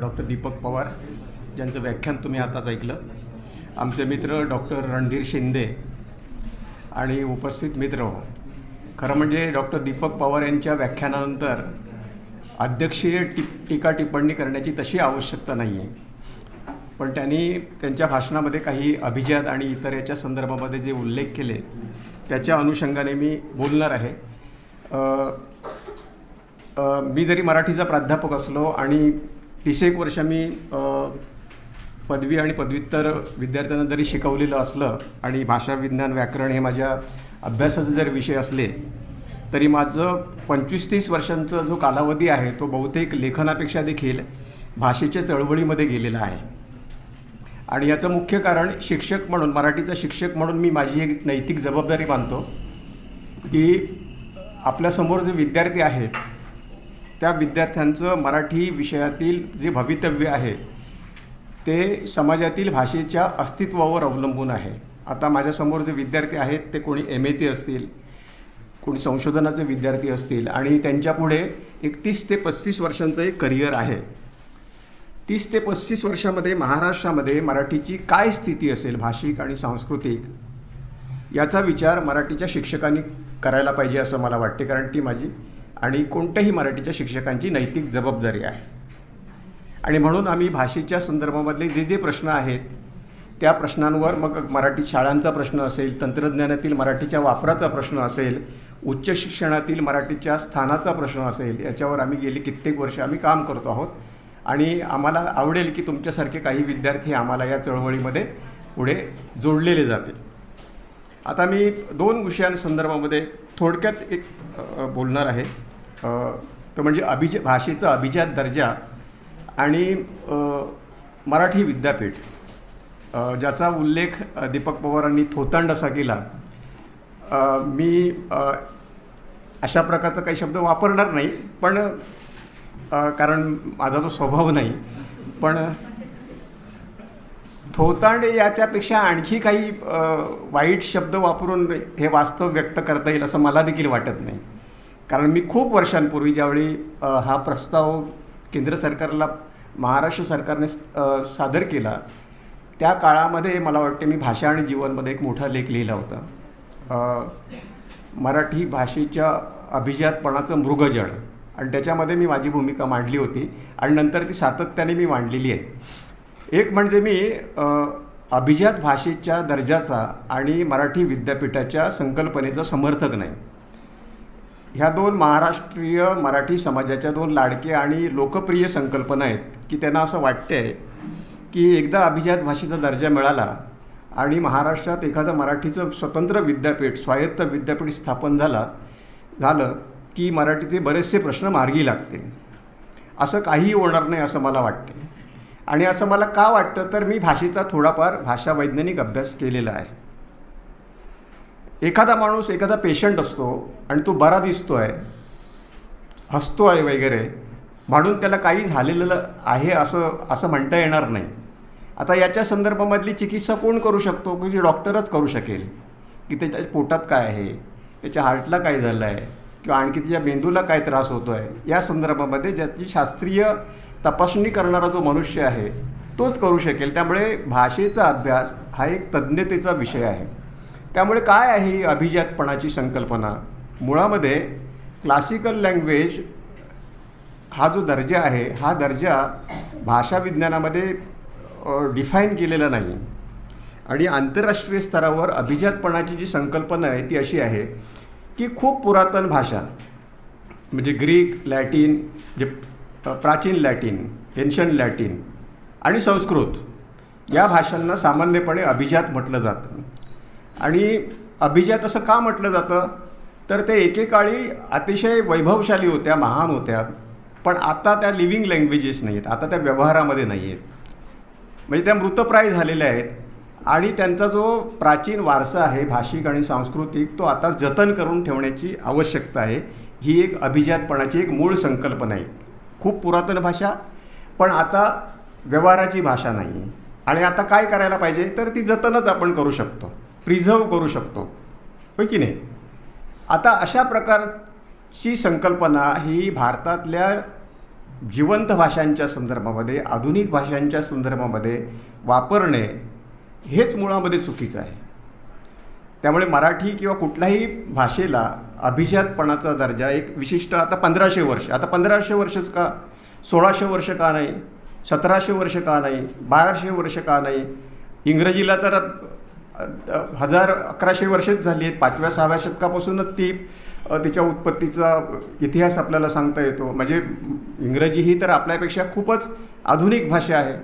Doctor Deepak Pawar ज्यांचं व्याख्यान तुम्ही आताच ऐकलं. आमचे मित्र डॉक्टर रणधीर शिंदे आणि उपस्थित मित्र खरं म्हणजे डॉक्टर दीपक पवार यांच्या व्याख्यानानंतर अध्यक्षीय टिप टीका टिप्पणी करण्याची तशी आवश्यकता नाही आहे पण त्यांनी त्यांच्या भाषणामध्ये काही अभिजात आणि इतर याच्या संदर्भामध्ये जे उल्लेख केले त्याच्या अनुषंगाने मी बोलणार आहे. मी जरी मराठीचा प्राध्यापक असलो आणि तीस एक वर्ष मी पदवी आणि पदव्युत्तर विद्यार्थ्यांना जरी शिकवलेलं असलं आणि भाषा विज्ञान व्याकरण हे माझ्या अभ्यासाचे जर विषय असले तरी माझं पंचवीस तीस वर्षांचा जो कालावधी आहे तो बहुतेक लेखनापेक्षा देखील भाषेच्या चळवळीमध्ये गेलेला आहे. आणि याचं मुख्य कारण शिक्षक म्हणून मराठीचा शिक्षक म्हणून मी माझी एक नैतिक जबाबदारी मानतो की आपल्यासमोर जे विद्यार्थी आहेत त्या विद्यार्थ्यांचं मराठी विषयातील जे भवितव्य आहे ते समाजातील भाषेच्या अस्तित्वावर अवलंबून आहे. आता माझ्यासमोर जे विद्यार्थी आहेत ते कोणी एम एचे असतील कोणी संशोधनाचे विद्यार्थी असतील आणि त्यांच्यापुढे एकतीस ते पस्तीस वर्षांचं एक करिअर आहे. तीस ते पस्तीस वर्षामध्ये महाराष्ट्रामध्ये मराठीची काय स्थिती असेल भाषिक आणि सांस्कृतिक याचा विचार मराठीच्या शिक्षकांनी करायला पाहिजे असं मला वाटते कारण ती माझी आणि कोणत्याही मराठीच्या शिक्षकांची नैतिक जबाबदारी आहे. आणि म्हणून आम्ही भाषेच्या संदर्भामधले जे जे प्रश्न आहेत त्या प्रश्नांवर मग मराठी शाळांचा प्रश्न असेल तंत्रज्ञानातील मराठीच्या वापराचा प्रश्न असेल उच्च शिक्षणातील मराठीच्या स्थानाचा प्रश्न असेल याच्यावर आम्ही गेली कित्येक वर्ष आम्ही काम करतो आहोत. आणि आम्हाला आवडेल की तुमच्यासारखे काही विद्यार्थी आम्हाला या चळवळीमध्ये पुढे जोडलेले जातील. आता मी दोन विषयांसंदर्भामध्ये थोडक्यात एक बोलणार आहे. तो म्हणजे अभिज भाषेचा अभिजात दर्जा आणि मराठी विद्यापीठ. ज्याचा उल्लेख दीपक पवारांनी थोतांड असा केला. मी अशा प्रकारचा काही शब्द वापरणार नाही पण कारण माझा तो स्वभाव नाही पण थोतांड याच्यापेक्षा आणखी काही वाईट शब्द वापरून हे वास्तव व्यक्त करता येईल असं मला देखील वाटत नाही. कारण मी खूप वर्षांपूर्वी ज्यावेळी हा प्रस्ताव केंद्र सरकारला महाराष्ट्र सरकारने सादर केला त्या काळामध्ये मला वाटते मी भाषा आणि जीवनमध्ये एक मोठा लेख लिहिला होता. मराठी भाषेच्या अभिजातपणाचं मृगजळ आणि त्याच्यामध्ये मी माझी भूमिका मांडली होती आणि नंतर ती सातत्याने मी मांडलेली आहे. एक म्हणजे मी अभिजात भाषेच्या दर्जाचा आणि मराठी विद्यापीठाच्या संकल्पनेचा समर्थक नाही. ह्या दोन महाराष्ट्रीय मराठी समाजाच्या दोन लाडके आणि लोकप्रिय संकल्पना आहेत की त्यांना असं वाटते आहे की एकदा अभिजात भाषेचा दर्जा मिळाला आणि महाराष्ट्रात एखादं मराठीचं स्वतंत्र विद्यापीठ स्वायत्त विद्यापीठ स्थापन झाला झालं की मराठीचे बरेचसे प्रश्न मार्गी लागतील असं काहीही होणार नाही असं मला वाटते आणि असं मला का वाटतं? तर मी भाषेचा थोडाफार भाषा वैज्ञानिक अभ्यास केलेला आहे. एखादा माणूस एखादा पेशंट असतो आणि तो बरा दिसतो आहे हसतो आहे वगैरे म्हणून त्याला काही झालेलं आहे असं असं म्हणता येणार नाही. आता याच्या संदर्भामधली चिकित्सा कोण करू शकतो? की जे डॉक्टरच करू शकेल? की त्याच्या पोटात काय आहे? त्याच्या हार्टला काय झालं आहे किंवा आणखी त्याच्या मेंदूला काय त्रास होतो आहे या संदर्भामध्ये ज्याची शास्त्रीय तपासणी करणारा जो मनुष्य आहे तोच करू शकेल. त्यामुळे भाषेचा अभ्यास हा एक तज्ज्ञतेचा विषय आहे. त्यामुळे काय आहे ही अभिजातपणाची संकल्पना? मुळामध्ये क्लासिकल लँग्वेज हा जो दर्जा आहे हा दर्जा भाषा विज्ञानामध्ये डिफाईन केलेला नाही. आणि आंतरराष्ट्रीय स्तरावर अभिजातपणाची जी संकल्पना आहे ती अशी आहे की खूप पुरातन भाषा म्हणजे ग्रीक लॅटिन जे प्राचीन लॅटिन एन्शंट लॅटिन आणि संस्कृत या भाषांना सामान्यपणे अभिजात म्हटलं जातं. आणि अभिजात असं का म्हटलं जातं? तर ते एकेकाळी अतिशय वैभवशाली होत्या महान होत्या. पण आता त्या लिव्हिंग लँग्वेजेस नाही आहेत आता त्या व्यवहारामध्ये नाही आहेत म्हणजे त्या मृतप्राय झालेल्या आहेत. आणि त्यांचा जो प्राचीन वारसा आहे भाषिक आणि सांस्कृतिक तो आता जतन करून ठेवण्याची आवश्यकता आहे. ही एक अभिजातपणाची एक मूळ संकल्पना आहे. खूप पुरातन भाषा पण आता व्यवहाराची भाषा नाही. आहे आणि आता काय करायला पाहिजे? तर ती जतनच आपण करू शकतो. प्रिझर्व करू शकतो. होय की नाही? आता अशा प्रकारची संकल्पना ही भारतातल्या जिवंत भाषांच्या संदर्भामध्ये आधुनिक भाषांच्या संदर्भामध्ये वापरणे हेच मुळामध्ये चुकीचं आहे. त्यामुळे मराठी किंवा कुठल्याही भाषेला अभिजातपणाचा दर्जा एक विशिष्ट आता पंधराशे वर्ष आता पंधराशे वर्षच का? सोळाशे वर्ष का नाही? सतराशे वर्ष का नाही? बाराशे वर्ष का नाही? इंग्रजीला तर हजार अकराशे वर्षेच झाली आहेत. पाचव्या सहाव्या शतकापासूनच ती तिच्या उत्पत्तीचा इतिहास आपल्याला सांगता येतो. म्हणजे इंग्रजी ही तर आपल्यापेक्षा खूपच आधुनिक भाषा आहे.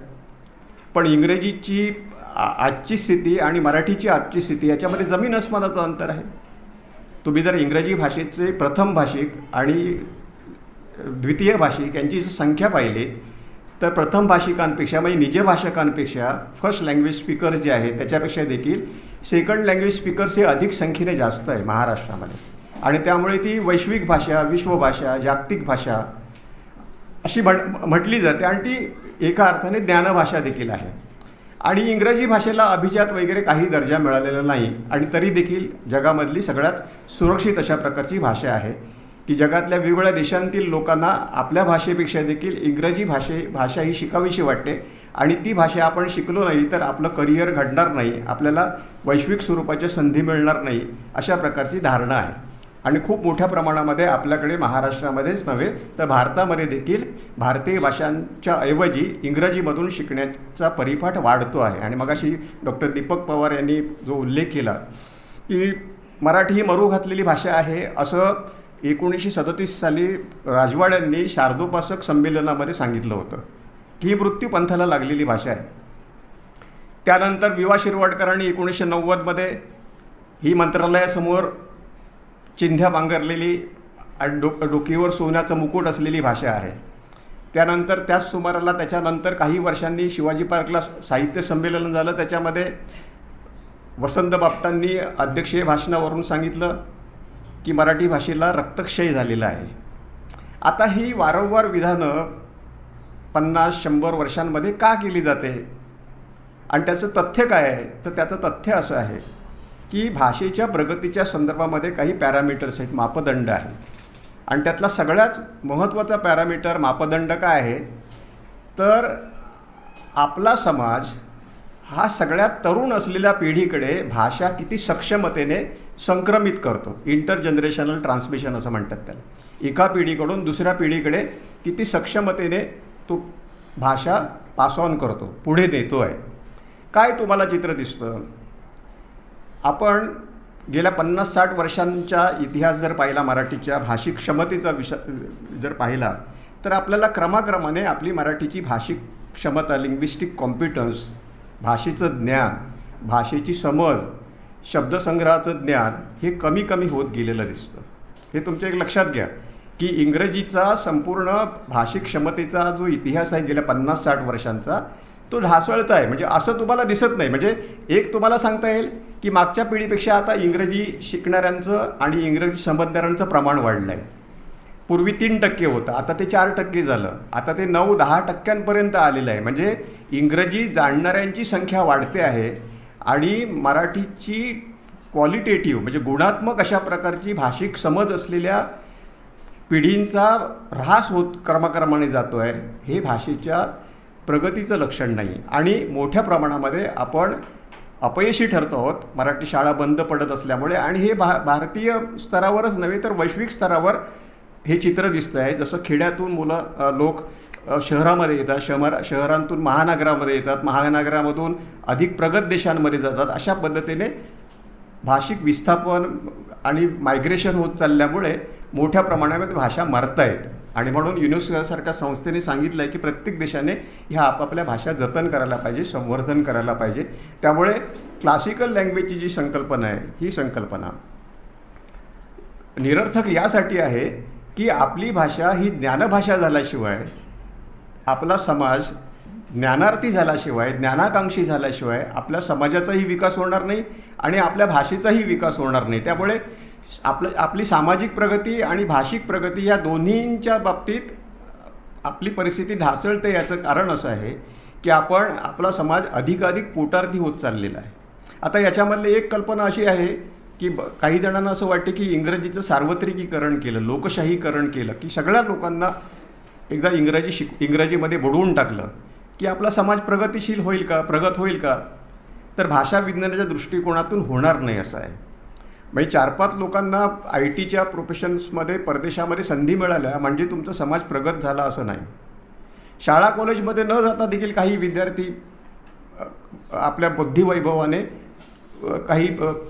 पण इंग्रजीची आ- आजची स्थिती आणि मराठीची आजची स्थिती याच्यामध्ये जमीन अस्मानाचं अंतर आहे. तुम्ही जर इंग्रजी भाषेचे प्रथम भाषिक आणि द्वितीय भाषिक यांची संख्या पाहिली तर प्रथम भाषिकांपेक्षा म्हणजे निज भाषकांपेक्षा फर्स्ट लँग्वेज स्पीकर्स जे आहेत त्याच्यापेक्षा देखील सेकंड लँग्वेज स्पीकर्स हे अधिक संख्येने जास्त आहे महाराष्ट्रामध्ये. आणि त्यामुळे ती वैश्विक भाषा विश्वभाषा जागतिक भाषा अशी म्हट म्हटली जाते आणि ती एका अर्थाने ज्ञानभाषा देखील आहे. आणि इंग्रजी भाषेला अभिजात वगैरे काही दर्जा मिळालेला नाही आणि तरी देखील जगामधली सगळ्यात सुरक्षित अशा प्रकारची भाषा आहे. की जगातल्या वेगवेगळ्या देशांतील लोकांना आपल्या भाषेपेक्षा देखील इंग्रजी भाषे भाषा ही शिकावीशी वाटते. आणि ती भाषा आपण शिकलो नाही तर आपलं करिअर घडणार नाही. आपल्याला वैश्विक स्वरूपाच्या संधी मिळणार नाही अशा प्रकारची धारणा आहे. आणि खूप मोठ्या प्रमाणामध्ये आपल्याकडे महाराष्ट्रामध्येच नव्हे तर भारतामध्ये देखील भारतीय भाषांच्या ऐवजी इंग्रजीमधून शिकण्याचा परिपाठ वाढतो आहे. आणि मगाशी डॉक्टर दीपक पवार यांनी जो उल्लेख केला की मराठी ही मरू घातलेली भाषा आहे असं एकोणीसशे सदतीस साली राजवाड्यांनी शारदोपासक संमेलनामध्ये सांगितलं होतं की ही मृत्यू पंथाला लागलेली भाषा आहे. त्यानंतर विवा शिरवाडकरांनी एकोणीसशे नव्वदमध्ये ही मंत्रालयासमोर चिंध्या पांघरलेली डो डोकीवर सोन्याचं मुकुट असलेली भाषा आहे. त्यानंतर त्याच सुमाराला त्याच्यानंतर काही वर्षांनी शिवाजी पार्कला साहित्य संमेलन झालं. त्याच्यामध्ये वसंत बापटांनी अध्यक्षीय भाषणावरून सांगितलं. की मराठी भाषेला रक्तक्षय झालेला आहे. आता ही वारंवार विधानं पन्नास शंभर वर्षांमध्ये का केली जाते? आणि त्याचं तथ्य काय आहे? तर त्याचं तथ्य असं आहे की भाषेच्या प्रगतीच्या संदर्भामध्ये काही पॅरामीटर्स आहेत मापदंड आहेत. आणि त्यातला सगळ्यात महत्त्वाचा पॅरामीटर मापदंड काय आहे? तर आपला समाज हा सगळ्यात तरुण असलेल्या पिढीकडे भाषा किती सक्षमतेने संक्रमित करतो. इंटर जनरेशनल ट्रान्समिशन असं म्हणतात त्याला. एका पिढीकडून दुसऱ्या पिढीकडे किती सक्षमतेने तो भाषा पास ऑन करतो पुढे देतो आहे काय तुम्हाला चित्र दिसतं? आपण गेल्या पन्नास साठ वर्षांचा इतिहास जर पाहिला मराठीच्या भाषिक क्षमतेचा विष जर पाहिला तर आपल्याला क्रमाक्रमाने आपली मराठीची भाषिक क्षमता लिंग्विस्टिक कॉम्पिटन्स भाषेचं ज्ञान भाषेची समज शब्दसंग्रहाचं ज्ञान हे कमी कमी होत गेलेलं दिसतं. हे तुमच्या एक लक्षात घ्या की इंग्रजीचा संपूर्ण भाषिक क्षमतेचा जो इतिहास आहे गेल्या पन्नास साठ वर्षांचा तो ढासळत आहे. म्हणजे असं तुम्हाला दिसत नाही. म्हणजे एक तुम्हाला सांगता येईल की मागच्या पिढीपेक्षा आता इंग्रजी शिकणाऱ्यांचं आणि इंग्रजी समजणाऱ्यांचं प्रमाण वाढलं आहे पूर्वी तीन टक्के होतं. आता ते चार टक्के झालं. आता ते नऊ दहा टक्क्यांपर्यंत आलेलं आहे. म्हणजे इंग्रजी जाणणाऱ्यांची संख्या वाढते आहे आणि मराठीची क्वालिटेटिव्ह म्हणजे गुणात्मक अशा प्रकारची भाषिक समज असलेल्या पिढींचा ऱ्हास होत क्रमाक्रमाने जातो आहे. हे भाषेच्या प्रगतीचं लक्षण नाही. आणि मोठ्या प्रमाणामध्ये आपण अपयशी ठरतो आहोत. मराठी शाळा बंद पडत असल्यामुळे आणि हे भा भारतीय स्तरावरच नव्हे तर वैश्विक स्तरावर हे चित्र दिसतं आहे जसं खेड्यातून मुलं लोक शहरामध्ये येतात शहर शहरांतून महानगरामध्ये येतात महानगरामधून अधिक प्रगत देशांमध्ये जातात अशा पद्धतीने भाषिक विस्थापन आणि मायग्रेशन होत चालल्यामुळे मोठ्या प्रमाणामध्ये भाषा मरतायत. आणि म्हणून युनेस्कोसारख्या संस्थेने सांगितलं आहे की प्रत्येक देशाने ह्या आपापल्या भाषा जतन करायला पाहिजे संवर्धन करायला पाहिजे. त्यामुळे क्लासिकल लँग्वेजची जी संकल्पना आहे ही संकल्पना निरर्थक यासाठी आहे की आपली भाषा ही ज्ञानभाषा झाल्याशिवाय आपला समाज ज्ञानार्थी झाल्याशिवाय ज्ञानाकांक्षी झाल्याशिवाय आपल्या समाजाचाही विकास होणार नाही आणि आपल्या भाषेचाही विकास होणार नाही. त्यामुळे आपलं आपली सामाजिक प्रगती आणि भाषिक प्रगती या दोन्हींच्या बाबतीत आपली परिस्थिती ढासळते याचं कारण असं आहे की आपण आपला समाज अधिकाधिक पोटार्थी होत चाललेला आहे. आता याच्यामधली एक कल्पना अशी आहे की ब काही जणांना असं वाटते की इंग्रजीचं सार्वत्रिकीकरण केलं लोकशाहीकरण केलं की सगळ्या लोकांना एकदा इंग्रजी शिक इंग्रजीमध्ये बुडवून टाकलं की आपला समाज प्रगतिशील होईल का प्रगत होईल का? तर भाषा विज्ञानाच्या दृष्टिकोनातून होणार नाही असं आहे. म्हणजे चार पाच लोकांना आय टीच्या प्रोफेशन्समध्ये परदेशामध्ये संधी मिळाल्या म्हणजे तुमचा समाज प्रगत झाला असं नाही. शाळा कॉलेजमध्ये न जाता देखील काही विद्यार्थी आपल्या बुद्धिवैभवाने काही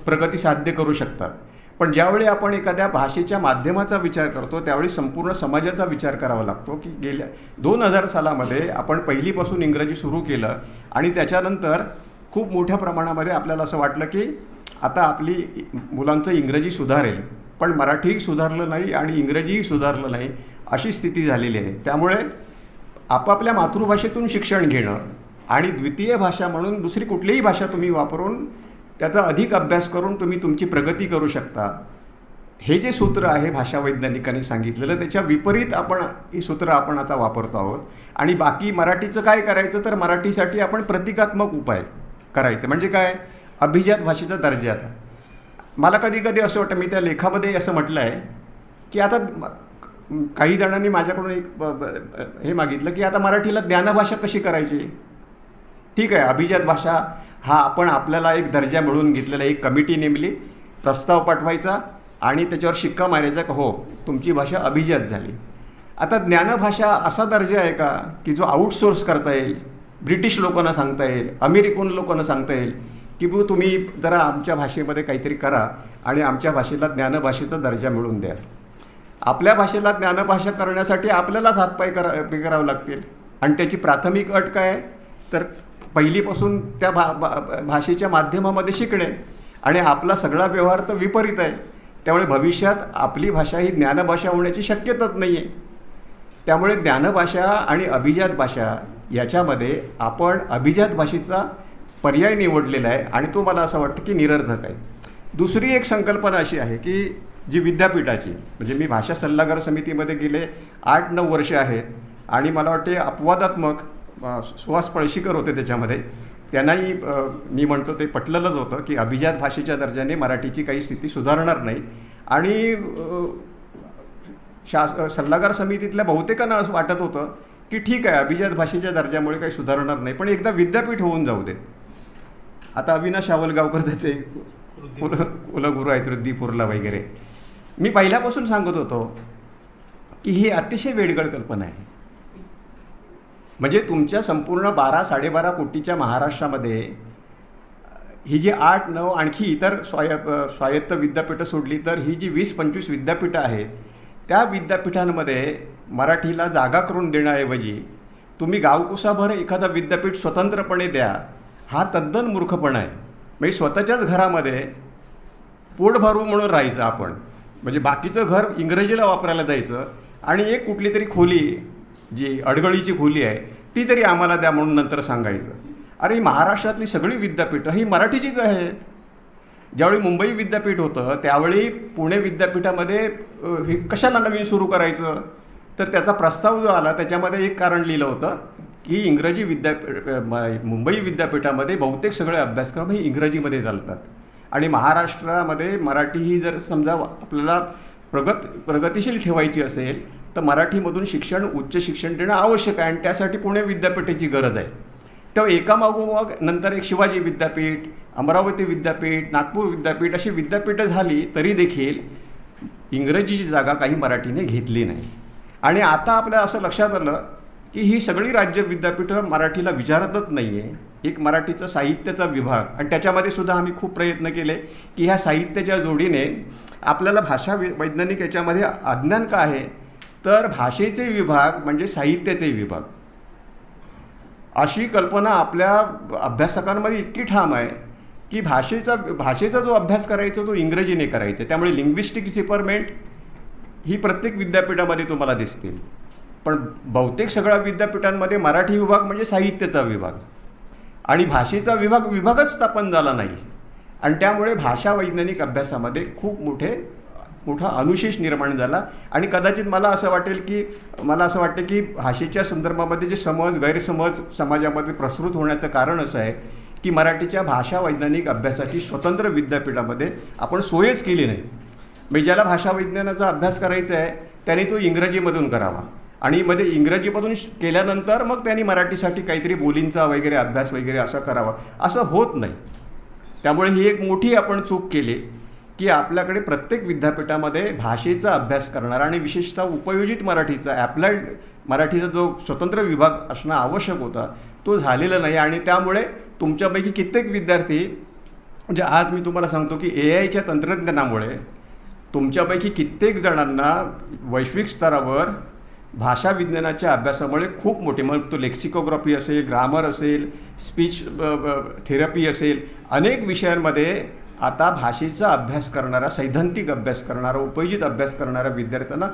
प्रगती साध्य करू शकतात. पण ज्यावेळी आपण एखाद्या भाषेच्या माध्यमाचा विचार करतो त्यावेळी संपूर्ण समाजाचा विचार करावा लागतो की गेल्या दोन हजार सालामध्ये आपण पहिलीपासून इंग्रजी सुरू केलं आणि त्याच्यानंतर खूप मोठ्या प्रमाणामध्ये आपल्याला असं वाटलं की आता आपली मुलांचं इंग्रजी सुधारेल. पण मराठीही सुधारलं नाही आणि इंग्रजीही सुधारलं नाही अशी स्थिती झालेली आहे. त्यामुळे आपापल्या मातृभाषेतून शिक्षण घेणं आणि द्वितीय भाषा म्हणून दुसरी कुठलीही भाषा तुम्ही वापरून त्याचा अधिक अभ्यास करून तुम्ही तुमची प्रगती करू शकता. हे जे सूत्र आहे भाषा वैज्ञानिकांनी सांगितलेलं त्याच्या विपरीत आपण ही सूत्र आपण आता वापरतो आहोत. आणि बाकी मराठीचं काय करायचं तर मराठीसाठी आपण प्रतिकात्मक उपाय करायचे. म्हणजे काय? अभिजात भाषेचा दर्जा मला कधी कधी असं वाटतं मी त्या लेखामध्ये असं म्हटलं आहे की आता काही जणांनी माझ्याकडून एक हे मागितलं की आता मराठीला ज्ञानभाषा कशी करायची? ठीक आहे अभिजात भाषा हा आपण आपल्याला एक दर्जा मिळवून घेतलेला एक कमिटी नेमली प्रस्ताव पाठवायचा आणि त्याच्यावर शिक्का मारायचा का हो तुमची भाषा अभिजात झाली. आता ज्ञानभाषा असा दर्जा आहे का की जो आउटसोर्स करता येईल ब्रिटिश लोकांना सांगता येईल अमेरिकन लोकांना सांगता येईल की बू तुम्ही जरा आमच्या भाषेमध्ये काहीतरी करा आणि आमच्या भाषेला ज्ञानभाषेचा दर्जा मिळवून द्या. आपल्या भाषेला ज्ञानभाषा करण्यासाठी आपल्यालाच हातपाय करा करावं लागतील. आणि त्याची प्राथमिक अट काय आहे? तर पहिलीपासून त्या भा भा- भाषेच्या माध्यमामध्ये शिकणे आणि आपला सगळा व्यवहार तर विपरीत आहे. त्यामुळे भविष्यात आपली भाषा ही ज्ञानभाषा होण्याची शक्यताच नाही आहे त्यामुळे ज्ञानभाषा आणि अभिजात भाषा याच्यामध्ये आपण अभिजात भाषेचा पर्याय निवडलेला आहे आणि तो मला असं वाटतं की निरर्थक आहे. दुसरी एक संकल्पना अशी आहे की जी विद्यापीठाची म्हणजे मी भाषा सल्लागार समितीमध्ये गेले आठ नऊ वर्ष आहेत आणि मला वाटते अपवादात्मक सुहास पळशीकर होते त्याच्यामध्ये. त्यांनाही मी म्हणतो ते पटलेलंच होतं की अभिजात भाषेच्या दर्जाने मराठीची काही स्थिती सुधारणार नाही. आणि शास सल्लागार समितीतल्या बहुतेकांना असं वाटत होतं की ठीक आहे अभिजात भाषेच्या दर्जामुळे काही सुधारणार नाही पण एकदा विद्यापीठ होऊन जाऊ दे. आता अविनाश आवलगावकर त्याचे कुल कुलगुरू आहेत रुद्दीपूरला वगैरे. मी पहिल्यापासून सांगत होतो की ही अतिशय वेडगड कल्पना आहे. म्हणजे तुमच्या संपूर्ण बारा साडेबारा कोटीच्या महाराष्ट्रामध्ये ही जी आठ नऊ आणखी इतर स्वाय स्वायत्त विद्यापीठं सोडली तर ही जी वीस पंचवीस विद्यापीठं आहेत त्या विद्यापीठांमध्ये मराठीला जागा करून देण्याऐवजी तुम्ही गावकुसाभर एखादं विद्यापीठ स्वतंत्रपणे द्या हा तद्दन मूर्खपणा आहे. म्हणजे स्वतःच्याच घरामध्ये पोट भरू म्हणून राहायचं आपण. म्हणजे बाकीचं घर इंग्रजीला वापरायला द्यायचं आणि एक कुठली तरी खोली जी अडगळीची खोली आहे ती तरी आम्हाला द्या म्हणून नंतर सांगायचं. अरे महाराष्ट्रातली सगळी विद्यापीठं ही मराठीचीच आहेत. ज्यावेळी मुंबई विद्यापीठ होतं त्यावेळी पुणे विद्यापीठामध्ये हे कशाला नवीन सुरू करायचं? तर त्याचा प्रस्ताव जो आला त्याच्यामध्ये एक कारण लिहिलं होतं की इंग्रजी विद्यापीठ मुंबई विद्यापीठामध्ये बहुतेक सगळे अभ्यासक्रम हे इंग्रजीमध्ये चालतात. आणि महाराष्ट्रामध्ये मराठी ही जर समजा आपल्याला प्रगत प्रगतिशील ठेवायची असेल तर मराठीमधून शिक्षण उच्च शिक्षण देणं आवश्यक आहे आणि त्यासाठी पुणे विद्यापीठाची गरज आहे. तेव्हा एकामागोमाग नंतर एक शिवाजी विद्यापीठ अमरावती विद्यापीठ नागपूर विद्यापीठ अशी विद्यापीठं झाली तरी देखील इंग्रजीची जागा काही मराठीने घेतली नाही. आणि आता आपल्या असं लक्षात आलं की ही सगळी राज्य विद्यापीठं मराठीला विचारतच नाही आहे एक मराठीचा साहित्याचा विभाग आणि त्याच्यामध्ये सुद्धा आम्ही खूप प्रयत्न केले की ह्या साहित्याच्या जोडीने आपल्याला भाषा वैज्ञानिक याच्यामध्ये अज्ञान का आहे? तर भाषेचे विभाग म्हणजे साहित्याचे विभाग. अशी कल्पना आपल्या अभ्यासकांमध्ये इतकी ठाम आहे की भाषेचा भाषेचा जो अभ्यास करायचा तो इंग्रजीने करायचा. त्यामुळे लिंग्विस्टिक डिपार्टमेंट ही प्रत्येक विद्यापीठामध्ये तुम्हाला दिसतील. पण बहुतेक सगळ्या विद्यापीठांमध्ये मराठी विभाग म्हणजे साहित्याचा विभाग. आणि भाषेचा विभाग विभागच स्थापन झाला नाही. आणि त्यामुळे भाषा वैज्ञानिक अभ्यासामध्ये खूप मोठे मोठा अनुशेष निर्माण झाला. आणि कदाचित मला असं वाटेल की मला असं वाटतं की भाषेच्या संदर्भामध्ये जे समज गैरसमज समाजामध्ये प्रसृत होण्याचं कारण असं आहे की मराठीच्या भाषा वैज्ञानिक अभ्यासाची स्वतंत्र विद्यापीठामध्ये आपण सोयच केली नाही. म्हणजे ज्याला भाषा विज्ञानाचा अभ्यास करायचा आहे त्याने तो इंग्रजीमधून करावा. आणि मध्ये इंग्रजीमधून श- केल्यानंतर मग त्यांनी मराठीसाठी काहीतरी बोलींचा वगैरे अभ्यास वगैरे असं करावा. असं होत नाही. त्यामुळे ही एक मोठी आपण चूक केली. की आपल्याकडे प्रत्येक विद्यापीठामध्ये भाषेचा अभ्यास करणारा आणि विशेषतः उपयोजित मराठीचा ॲप्लाइड मराठीचा जो स्वतंत्र विभाग असणं आवश्यक होता तो झालेला नाही. आणि त्यामुळे तुमच्यापैकी कित्येक विद्यार्थी म्हणजे आज मी तुम्हाला सांगतो की ए आयच्या तंत्रज्ञानामुळे तुमच्यापैकी कित्येक जणांना वैश्विक स्तरावर भाषा विज्ञानाच्या अभ्यासामुळे खूप मोठे मग तो लेक्सिकोग्राफी असेल ग्रामर असेल स्पीच थेरपी असेल अनेक विषयांमध्ये आता भाषेचा अभ्यास करणारा सैद्धांतिक अभ्यास करणारा उपयोजित अभ्यास करणाऱ्या विद्यार्थ्यांना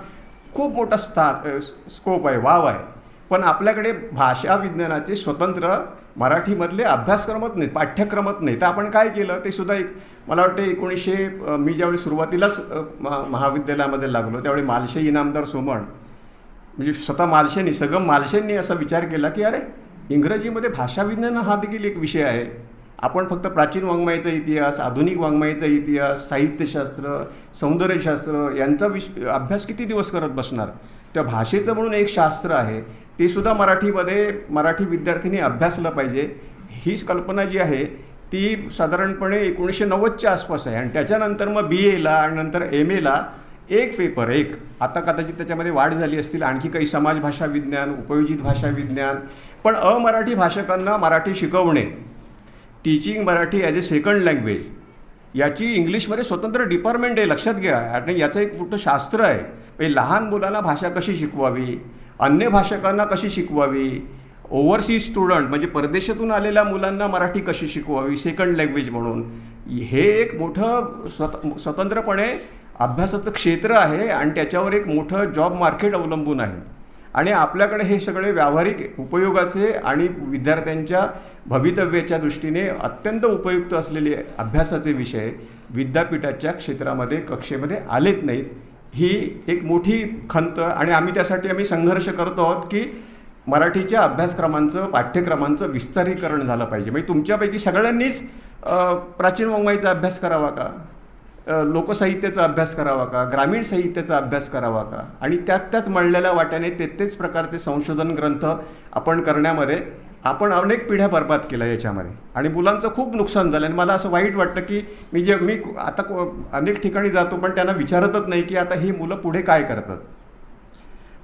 खूप मोठा स्थान स्कोप आहे वाव आहे. पण आपल्याकडे भाषा विज्ञानाचे स्वतंत्र मराठीमधले अभ्यासक्रमच नाहीत पाठ्यक्रमच नाही. तर आपण काय केलं ते सुद्धा एक मला वाटतं एकोणीसशे मी ज्यावेळी सुरुवातीलाच म- महाविद्यालयामध्ये लागलो त्यावेळी मालशे इनामदार सोमण म्हणजे स्वतः मालशेंनी सगळं मालशेंनी असा विचार केला की अरे इंग्रजीमध्ये भाषाविज्ञान हा देखील एक विषय आहे. आपण फक्त प्राचीन वाङ्मयाचा इतिहास आधुनिक वाङ्मयाचा इतिहास साहित्यशास्त्र सौंदर्यशास्त्र यांचा विश अभ्यास किती दिवस करत बसणार? त्या भाषेचं म्हणून एक शास्त्र आहे ते सुद्धा मराठीमध्ये मराठी विद्यार्थ्यांनी अभ्यासलं पाहिजे. हीच कल्पना जी आहे ती साधारणपणे एकोणीसशे नव्वदच्या आसपास आहे. आणि त्याच्यानंतर मग बी एला आणि नंतर एम एला एक पेपर एक. आता कदाचित त्याच्यामध्ये वाढ झाली असतील आणखी काही समाजभाषा विज्ञान उपयोजित भाषा विज्ञान. पण अमराठी भाषकांना मराठी शिकवणे teaching Marathi as a second language याची इंग्लिशमध्ये स्वतंत्र डिपार्टमेंट आहे लक्षात घ्या. आणि याचं एक मोठं शास्त्र आहे. म्हणजे लहान मुलांना भाषा कशी शिकवावी? अन्य भाषकांना कशी शिकवावी? ओव्हरसीज स्टुडंट म्हणजे परदेशातून आलेल्या मुलांना मराठी कशी शिकवावी? सेकंड लँग्वेज म्हणून. हे एक मोठं स्वत स्वतंत्रपणे अभ्यासाचं क्षेत्र आहे आणि त्याच्यावर एक मोठं जॉब मार्केट अवलंबून आहे. आणि आपल्याकडे हे सगळे व्यावहारिक उपयोगाचे आणि विद्यार्थ्यांच्या भवितव्याच्या दृष्टीने अत्यंत उपयुक्त असलेले अभ्यासाचे विषय विद्यापीठाच्या क्षेत्रामध्ये कक्षेमध्ये आलेत नाहीत. ही एक मोठी खंत आणि आम्ही त्यासाठी आम्ही संघर्ष करतो आहोत की मराठीच्या अभ्यासक्रमांचं पाठ्यक्रमांचं विस्तारीकरण झालं पाहिजे. म्हणजे तुमच्यापैकी सगळ्यांनीच प्राचीन वाङ्मयाचा अभ्यास करावा का? लोकसाहित्याचा अभ्यास करावा का? ग्रामीण साहित्याचा अभ्यास करावा का? आणि त्यात त्याच मळलेल्या वाट्याने तेच प्रकारचे संशोधन ग्रंथ आपण करण्यामध्ये आपण अनेक पिढ्या बरबाद केल्या याच्यामध्ये. आणि मुलांचं खूप नुकसान झालं. आणि मला असं वाईट वाटतं की मी जे मी आता को- अनेक ठिकाणी जातो पण त्यांना विचारतच नाही की आता ही मुलं पुढे काय करतात.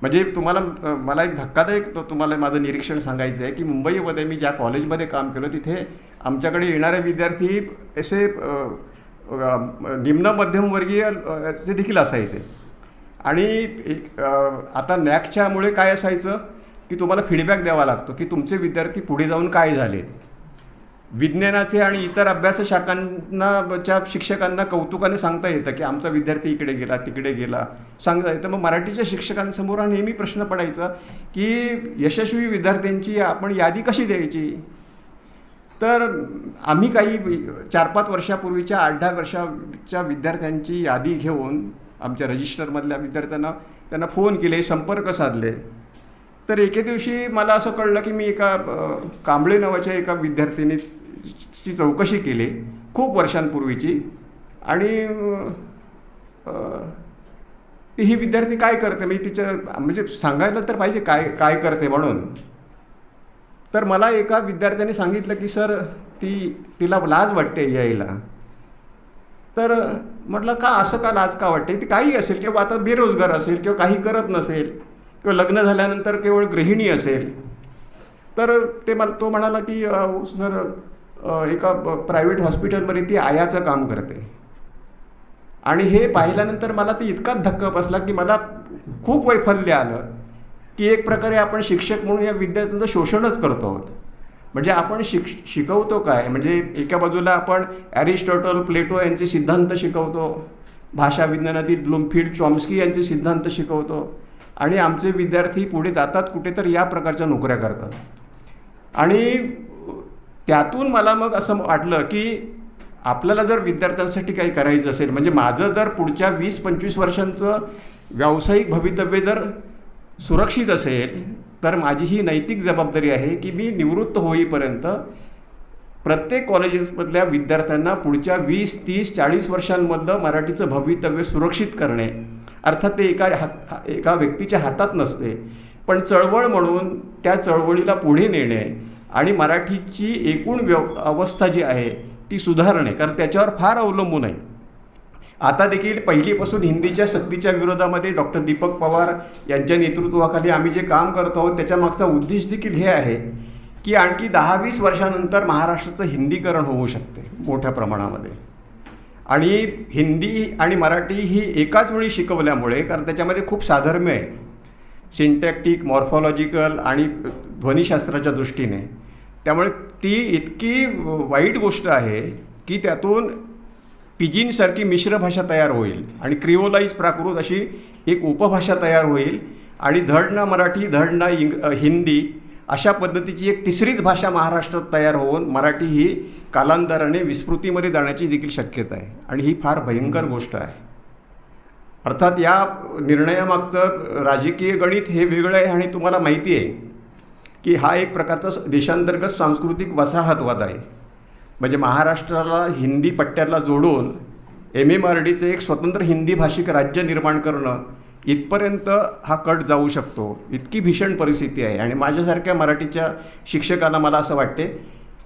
म्हणजे तुम्हाला मला एक धक्कादायक तुम्हाला माझं निरीक्षण सांगायचं आहे की मुंबईमध्ये मी ज्या कॉलेजमध्ये काम केलं तिथे आमच्याकडे येणारे विद्यार्थी असे निम्न मध्यमवर्गीय याचे चे देखील असायचे. आणि एक, आता नॅकच्यामुळे काय असायचं की तुम्हाला फीडबॅक द्यावा लागतो की तुमचे विद्यार्थी पुढे जाऊन काय झाले. विज्ञानाचे आणि इतर अभ्यास शाखांनाच्या शिक्षकांना कौतुकाने सांगता येतं की आमचा विद्यार्थी इकडे गेला तिकडे गेला सांगता येतं. मग मराठीच्या शिक्षकांसमोर हा नेहमी प्रश्न पडायचा की यशस्वी विद्यार्थ्यांची आपण यादी कशी द्यायची? तर आम्ही काही चार पाच वर्षापूर्वीच्या आठ दहा वर्षाच्या विद्यार्थ्यांची यादी घेऊन आमच्या रजिस्टरमधल्या विद्यार्थ्यांना त्यांना फोन केले संपर्क साधले. तर एके दिवशी मला असं कळलं की मी एका कांबळे नावाच्या एका विद्यार्थिनीची चौकशी केली खूप वर्षांपूर्वीची. आणि ती ही विद्यार्थी काय करते? म्हणजे तिच्या म्हणजे सांगायला तर पाहिजे काय काय करते म्हणून. तर मला एका विद्यार्थ्याने सांगितलं की सर ती तिला लाज वाटते यायला. तर म्हटलं का असं का लाज का वाटते? ती काही असेल किंवा आता बेरोजगार असेल किंवा काही करत नसेल किंवा लग्न झाल्यानंतर केवळ गृहिणी असेल. तर ते मला तो म्हणाला की सर एका प्रायव्हेट हॉस्पिटलमध्ये ती आयाचं काम करते. आणि हे पाहिल्यानंतर मला ते इतकाच धक्का बसला की मला खूप वैफल्य आलं. की एक प्रकारे आपण शिक्षक म्हणून या विद्यार्थ्यांचं शोषणच करतो आहोत. म्हणजे आपण शिक शिकवतो काय? म्हणजे एका बाजूला आपण ॲरिस्टॉटल प्लेटो यांचे सिद्धांत शिकवतो भाषा विज्ञानातील ब्लूमफिल्ड चॉम्स्की यांचे सिद्धांत शिकवतो आणि आमचे विद्यार्थी पुढे जातात कुठे तर या प्रकारच्या नोकऱ्या करतात. आणि त्यातून मला मग असं वाटलं की आपल्याला जर विद्यार्थ्यांसाठी काही करायचं असेल म्हणजे माझं जर पुढच्या वीस पंचवीस वर्षांचं व्यावसायिक भवितव्य जर सुरक्षित असेल तर माझी ही नैतिक जबाबदारी आहे की मी निवृत्त होईपर्यंत प्रत्येक कॉलेजेसमधल्या विद्यार्थ्यांना पुढच्या वीस तीस चाळीस वर्षांमधलं मराठीचं भवितव्य सुरक्षित करणे. अर्थात ते एका हात एका व्यक्तीच्या हातात नसते पण चळवळ म्हणून त्या चळवळीला पुढे नेणे आणि मराठीची एकूण व्यव अवस्था जी आहे ती सुधारणे कारण त्याच्यावर फार अवलंबून आहे. आता देखील पहिलीपासून हिंदीच्या सक्तीच्या विरोधामध्ये डॉक्टर दीपक पवार यांच्या नेतृत्वाखाली आम्ही जे काम करतो आहोत त्याच्या मागचा उद्देश देखील हे आहे की आणखी दहा वीस वर्षानंतर महाराष्ट्राचं हिंदीकरण होऊ शकते मोठ्या प्रमाणामध्ये. आणि हिंदी आणि मराठी ही एकाच वेळी शिकवल्यामुळे कारण त्याच्यामध्ये खूप साधर्म्य आहे सिंटॅक्टिक मॉर्फॉलॉजिकल आणि ध्वनिशास्त्राच्या दृष्टीने. त्यामुळे ती इतकी वाईट गोष्ट आहे की त्यातून पिजिनसारखी मिश्र भाषा तयार होईल आणि क्रिओलाईज प्राकृत अशी एक उपभाषा तयार होईल आणि धड मराठी धड इंग हिंदी अशा पद्धतीची एक तिसरीच भाषा महाराष्ट्रात तयार होऊन मराठी ही कालांतराने विस्मृतीमध्ये जाण्याची देखील शक्यता आहे. आणि ही फार भयंकर गोष्ट आहे. अर्थात या निर्णयामागचं राजकीय गणित हे वेगळं आहे आणि तुम्हाला माहिती आहे की हा एक प्रकारचा देशांतर्गत सांस्कृतिक वसाहतवाद आहे. म्हणजे महाराष्ट्राला हिंदी पट्ट्याला जोडून एम एम आर डीचं एक स्वतंत्र हिंदी भाषिक राज्य निर्माण करणं इथपर्यंत हा कट जाऊ शकतो. इतकी भीषण परिस्थिती आहे. आणि माझ्यासारख्या मराठीच्या शिक्षकाला मला असं वाटते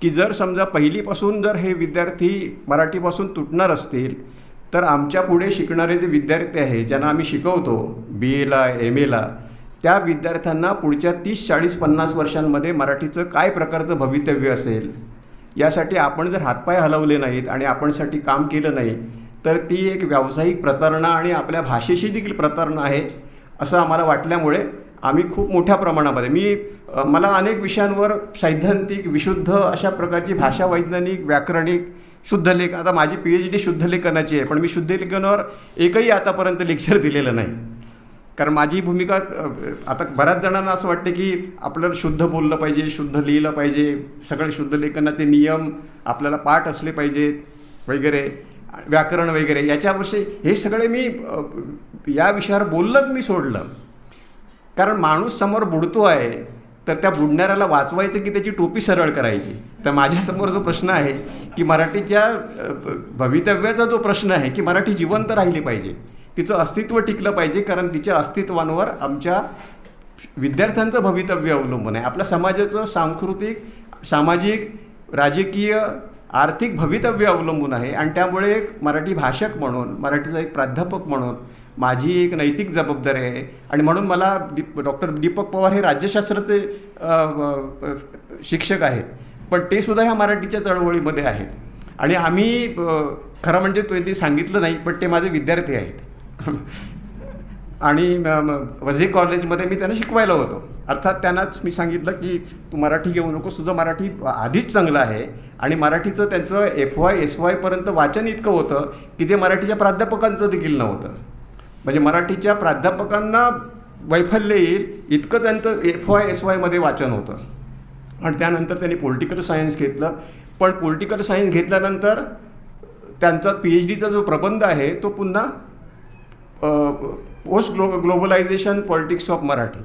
की जर समजा पहिलीपासून जर हे विद्यार्थी मराठीपासून तुटणार असतील तर आमच्या पुढे शिकणारे जे विद्यार्थी आहे ज्यांना आम्ही शिकवतो बी एला एम एला त्या विद्यार्थ्यांना पुढच्या तीस चाळीस पन्नास वर्षांमध्ये मराठीचं काय प्रकारचं भवितव्य असेल? यासाठी आपण जर हातपाय हलवले नाहीत आणि आपणसाठी काम केलं नाही तर ती एक व्यावसायिक प्रतारणा आणि आपल्या भाषेशी देखील प्रतारणा आहे असं आम्हाला वाटल्यामुळे आम्ही खूप मोठ्या प्रमाणामध्ये मी मला अनेक विषयांवर सैद्धांतिक विशुद्ध अशा प्रकारची भाषा वैज्ञानिक व्याकरणिक शुद्धलेख आता माझी पी एच डी शुद्धलेखनाची आहे पण मी शुद्धलेखनावर एकही आतापर्यंत लेक्चर दिलेलं नाही. कारण माझी भूमिका आता बऱ्याच जणांना असं वाटते की आपल्याला शुद्ध बोललं पाहिजे शुद्ध लिहिलं पाहिजे सगळे शुद्ध लेखनाचे नियम आपल्याला पाठ असले पाहिजेत वगैरे व्याकरण वगैरे. याच्याविषयी हे सगळे मी या विषयावर बोललंच मी सोडलं. कारण माणूस समोर बुडतो आहे तर त्या बुडणाऱ्याला वाचवायचं की त्याची टोपी सरळ करायची. तर माझ्यासमोर जो प्रश्न आहे की मराठीच्या भवितव्याचा जो प्रश्न आहे की मराठी जिवंत राहिली पाहिजे. तिचं अस्तित्व टिकलं पाहिजे कारण तिच्या अस्तित्वांवर आमच्या विद्यार्थ्यांचं भवितव्य अवलंबून आहे. आपल्या समाजाचं सांस्कृतिक सामाजिक राजकीय आर्थिक भवितव्य अवलंबून आहे. आणि त्यामुळे एक मराठी भाषक म्हणून मराठीचा एक प्राध्यापक म्हणून माझी एक नैतिक जबाबदारी आहे. आणि म्हणून मला दीप डॉक्टर दीपक पवार हे राज्यशास्त्राचे शिक्षक आहेत. पण ते सुद्धा ह्या मराठीच्या चळवळीमध्ये आहेत. आणि आम्ही खरं म्हणजे त्यांनी सांगितलं नाही पण ते माझे विद्यार्थी आहेत. आणि वझे कॉलेजमध्ये मी त्यांना शिकवायला होतो. अर्थात त्यांनाच मी सांगितलं की तू मराठी घेऊ नकोस तुझं मराठी आधीच चांगलं आहे. आणि मराठीचं त्यांचं एफ वाय एस वायपर्यंत वाचन इतकं होतं की ते मराठीच्या प्राध्यापकांचं देखील नव्हतं. म्हणजे मराठीच्या प्राध्यापकांना वैफल्य येईल इतकं त्यांचं एफ वाय एस वायमध्ये वाचन होतं. आणि त्यानंतर त्यांनी पॉलिटिकल सायन्स घेतलं. पण पॉलिटिकल सायन्स घेतल्यानंतर त्यांचा पी एच डीचा जो प्रबंध आहे तो पुन्हा post glo globalisation politics of Marathi.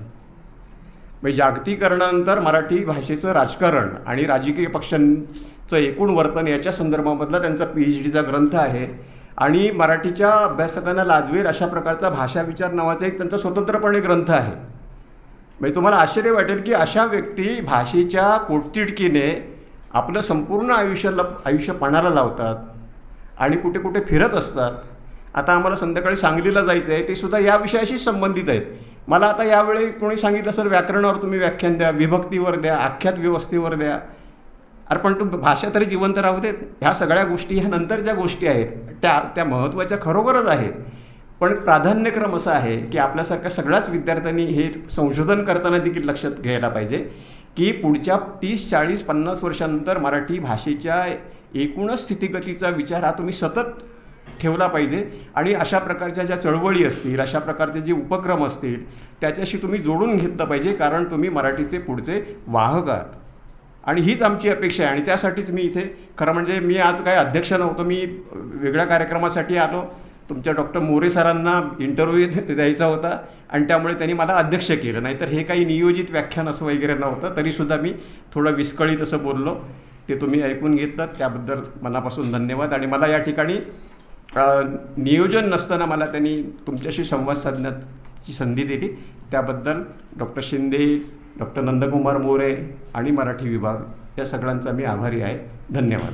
म्हणजे जागतिकरणानंतर मराठी भाषेचं राजकारण आणि राजकीय पक्षांचं एकूण वर्तन याच्या संदर्भामधला त्यांचा पी एच डीचा ग्रंथ आहे. आणि मराठीच्या अभ्यासकांना लाजवेल अशा प्रकारचा भाषा विचार नावाचा एक त्यांचा स्वतंत्रपणे ग्रंथ आहे. म्हणजे तुम्हाला आश्चर्य वाटेल की अशा व्यक्ती भाषेच्या पोटतिडकीने आपलं संपूर्ण आयुष्याला आयुष्य पणाला लावतात आणि कुठे कुठे फिरत असतात. आता आम्हाला संध्याकाळी सांगलीला जायचं आहे ते सुद्धा या विषयाशी संबंधित आहेत. मला आता यावेळी कोणी सांगितलं सर व्याकरणावर तुम्ही व्याख्यान द्या विभक्तीवर द्या आख्यात व्यवस्थेवर द्या. अरे पण तू भाषा तरी जिवंत राहू देत ह्या सगळ्या गोष्टी ह्या नंतरच्या गोष्टी आहेत त्या त्या महत्त्वाच्या खरोखरच आहेत. पण प्राधान्यक्रम असा आहे की आपल्यासारख्या सगळ्याच विद्यार्थ्यांनी हे संशोधन करताना देखील लक्षात घ्यायला पाहिजे की पुढच्या तीस चाळीस पन्नास वर्षानंतर मराठी भाषेच्या एकूणच स्थितीगतीचा विचार हा तुम्ही सतत ठेवला पाहिजे आणि अशा प्रकारच्या ज्या चळवळी असतील अशा प्रकारचे जे उपक्रम असतील त्याच्याशी तुम्ही जोडून घेतलं पाहिजे कारण तुम्ही मराठीचे पुढचे वाहक आहात. आणि हीच आमची अपेक्षा आहे आणि त्यासाठीच मी इथे खरं म्हणजे मी आज काय अध्यक्ष नव्हतो मी वेगळ्या कार्यक्रमासाठी आलो. तुमच्या डॉक्टर मोरे सरांना इंटरव्ह्यू द्यायचा होता आणि त्यामुळे त्यांनी मला अध्यक्ष केलं. नाहीतर हे काही नियोजित व्याख्यान असं वगैरे नव्हतं तरीसुद्धा मी थोडं विस्कळीत असं बोललो. ते तुम्ही ऐकून घेतलं त्याबद्दल मनापासून धन्यवाद. आणि मला या ठिकाणी नियोजन नसताना मला त्यांनी तुमच्याशी संवाद साधण्याची संधी दिली. त्याबद्दल डॉक्टर शिंदे डॉक्टर नंदकुमार मोरे आणि मराठी विभाग या सगळ्यांचा मी आभारी आहे. धन्यवाद.